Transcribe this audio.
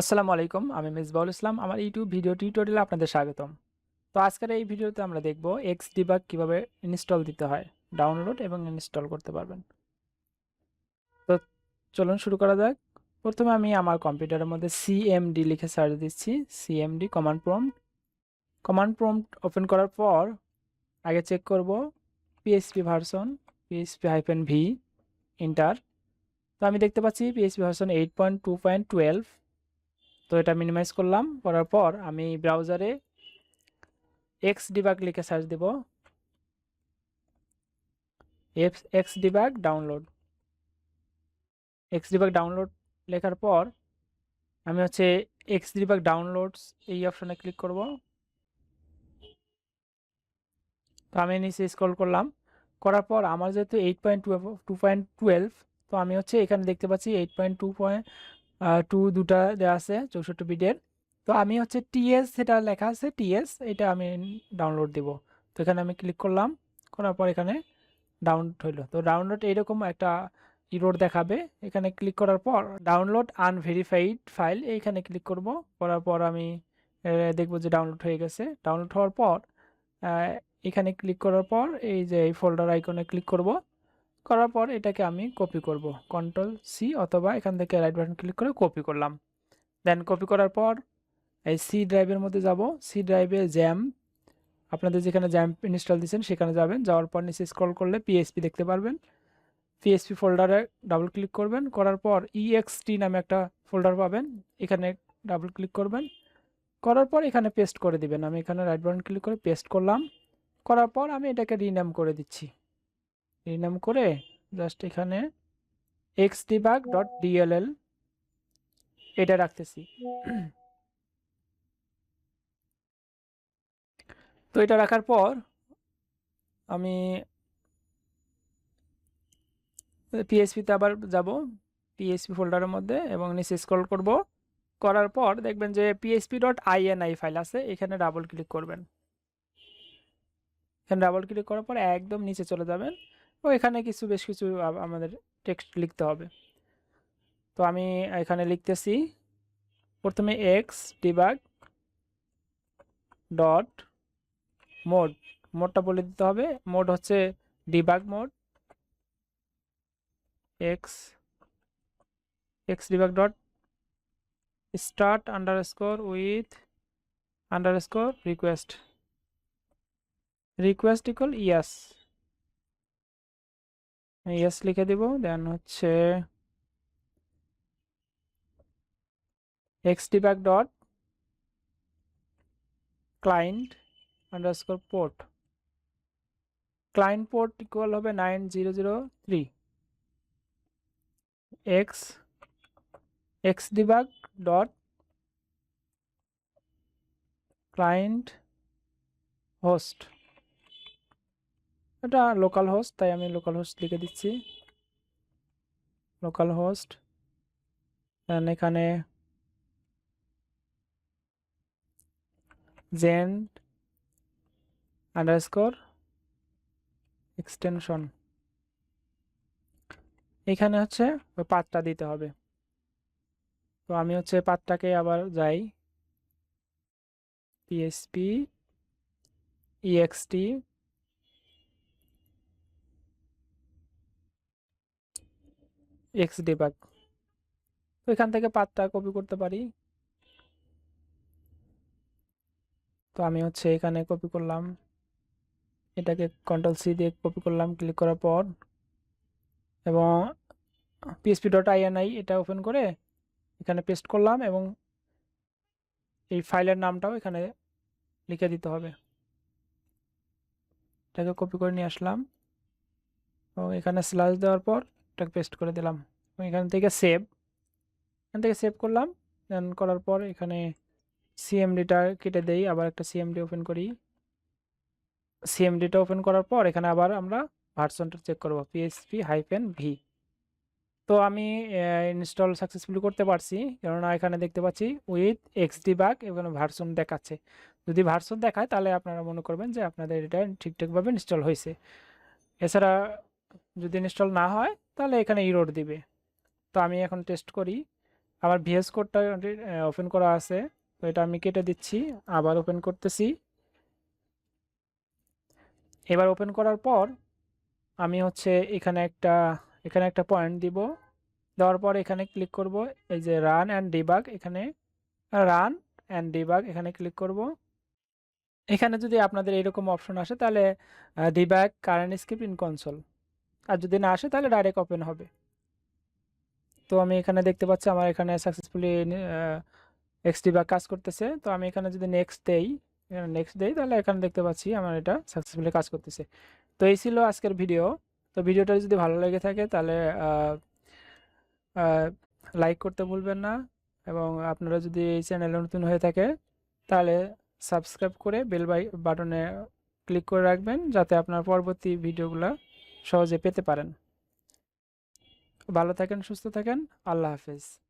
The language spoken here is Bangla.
আসসালামু আলাইকুম, আমি মিসবাউল ইসলাম। আমার ইউটিউব ভিডিও টিউটোরিয়ালে আপনাদের স্বাগতম। তো আজকের এই ভিডিওতে আমরা দেখব এক্স ডিবাগ কীভাবে ইনস্টল দিতে হয় ডাউনলোড এবং ইনস্টল করতে পারবেন। তো চলুন শুরু করা যাক। প্রথমে আমি আমার কম্পিউটারের মধ্যে সিএমডি লিখে সার্চ দিচ্ছি। CMD command prompt command prompt open করার পর আগে চেক করব PHP version PHP hyphen V enter তো আমি দেখতে পাচ্ছি PHP version eight point two point twelve তো এটা মিনিমাইজ করলাম, করার পর আমি ব্রাউজারে এক্স ডিবাগ লিখে সার্চ দেব। X debug download x debug download লেখার পর আমি হচ্ছে এক্স ডিবাগ ডাউনলোডস এই অপশনে ক্লিক করব। তো আমি নিচে স্ক্রল করলাম। করার পর আমার যেহেতু eight point two point twelve তো আমি হচ্ছে এখানে দেখতে পাচ্ছি eight point two point two দুটা দেওয়া আছে, চৌষট্টি বিটের। তো আমি হচ্ছে টিএস সেটা লেখা আছে টিএস এটা আমি ডাউনলোড দিব। তো এখানে আমি ক্লিক করলাম, করার পর এখানে ডাউনলোড হইল। তো ডাউনলোড এইরকম একটা ইরোড দেখাবে। এখানে ক্লিক করার পর ডাউনলোড আনভেরিফাইড ফাইল এইখানে ক্লিক করব। করার পর আমি দেখব যে ডাউনলোড হয়ে গেছে। ডাউনলোড হওয়ার পর এখানে ক্লিক করার পর এই যে এই ফোল্ডার আইকনে ক্লিক করব। করার পর এটাকে আমি কপি করব। কন্ট্রোল সি অথবা এখান থেকে রাইট বাটন ক্লিক করে কপি করলাম। দেন কপি করার পর এই সি ড্রাইভের মধ্যে যাব। সি ড্রাইভে জ্যাম আপনাদের যেখানে জ্যাম ইনস্টল দিয়েছেন সেখানে যাবেন। যাওয়ার পর নিচে স্ক্রল করলে পিএসপি দেখতে পারবেন। পিএসপি ফোল্ডারে ডাবল ক্লিক করবেন। করার পর ইএক্সটি নামে একটা ফোল্ডার পাবেন। এখানে ডাবল ক্লিক করবেন। করার পর এখানে পেস্ট করে দিবেন। আমি এখানে রাইট বাটন ক্লিক করে পেস্ট করলাম। করার পর আমি এটাকে রিনেম করে দিচ্ছি। রিনাম করে জাস্ট এখানে এক্স ডিবাগ ডট ডিএলএল এটা রাখতেছি। তো এটা রাখার পর আমি পিএসপিতে আবার যাব পিএসপি ফোল্ডারের মধ্যে এবং নিচে স্ক্রল করব। করার পর দেখবেন যে পিএসপি ডট আইএনআই ফাইল আছে, এখানে ডাবল ক্লিক করবেন। এখানে ডাবল ক্লিক করার পর একদম নিচে চলে যাবেন। ও এখানে কিছু, বেশ কিছু আমাদের টেক্সট লিখতে হবে। তো আমি এখানে লিখতেছি, প্রথমে এক্স ডিবাগ ডট মোড মোডটা বলে দিতে হবে। মোড হচ্ছে debug mode x x debug dot start under score with under score request request equal yes yes লিখে দিব। দেন হচ্ছে x xdback dot client underscore port client port equal হবে nine zero zero three x x debug dot client host এটা লোকাল হোস্ট তাই আমি লোকাল হোস্ট লিখে দিচ্ছি। লোকাল হোস্ট এখানে জেন্ট আন্ডারস্কোর এক্সটেনশন এখানে হচ্ছে ওই পাতটা দিতে হবে। তো আমি হচ্ছে পাতটাকে আবার যাই। পিএসপি ইএক্সটি এক্স ডিবাগ এখান থেকে পাতটা কপি করতে পারি। তো আমি হচ্ছে এখানে কপি করলাম। এটাকে কন্ট্রোল সি দিয়ে কপি করলাম ক্লিক করার পর। এবং পিএসপি ডট আইএনআই এটা ওপেন করে এখানে পেস্ট করলাম এবং এই ফাইলের নামটাও এখানে লিখে দিতে হবে। এটাকে কপি করে নিয়ে আসলাম। এবং এখানে স্লাইস দেওয়ার পর এটাকে পেস্ট করে দিলাম। এখান থেকে সেভ এখান থেকে সেভ করলাম। দেন করার পর এখানে সিএমডিটা কেটে দেই, আবার একটা সিএমডি ওপেন করি। সিএমডিটা ওপেন করার পর এখানে আবার আমরা ভার্সনটা চেক করব পিএসপি হাইফেন ভি তো আমি ইনস্টল সাকসেসফুলি করতে পারছি, কেননা এখানে দেখতে পাচ্ছি উইথ এক্সডি বাগ এবং ভার্সন দেখাচ্ছে। যদি ভার্সন দেখায় তাহলে আপনারা মনে করবেন যে আপনাদের এটা ঠিকঠাকভাবে ইনস্টল হয়েছে। এছাড়া যদি ইনস্টল না হয় তাহলে এখানে ইরোড দিবে। তো আমি এখন টেস্ট করি। আমার ভিএস কোডটা ওপেন করা আছে। তো এটা আমি কেটে দিচ্ছি। আবার ওপেন করতেছি। এবার ওপেন করার পর আমি হচ্ছে এখানে একটা এখানে একটা পয়েন্ট দিব। দেওয়ার পর এখানে ক্লিক করব। এই যে রান অ্যান্ড ডিবাগ এখানে রান অ্যান্ড ডিবাগ এখানে ক্লিক করব। এখানে যদি আপনাদের এরকম অপশন আসে তাহলে debug current script in console আর যদি না আসে, তাহলে ডাইরেক্ট ওপেন হবে। তো আমি এখানে দেখতে পাচ্ছি আমার এখানে সাকসেসফুলি এক্স ডিবাগ কাজ করতেছে। তো আমি এখানে যদি নেক্সট দেই, এখানে নেক্সট দেই, তাহলে এখানে দেখতে পাচ্ছি আমার এটা সাকসেসফুলি কাজ করতেছে। তো এই ছিল আজকের ভিডিও তো ভিডিওটা যদি ভালো লেগে থাকে, তাহলে লাইক করতে ভুলবেন না। এবং আপনারা যদি এই চ্যানেলে নতুন হয়ে থাকে, তাহলে সাবস্ক্রাইব করে বেল বাই বাটনে ক্লিক করে রাখবেন, যাতে আপনার পরবর্তী ভিডিওগুলো সহজে পেতে পারেন। ভালো থাকেন সুস্থ থাকেন। আল্লাহ হাফেজ।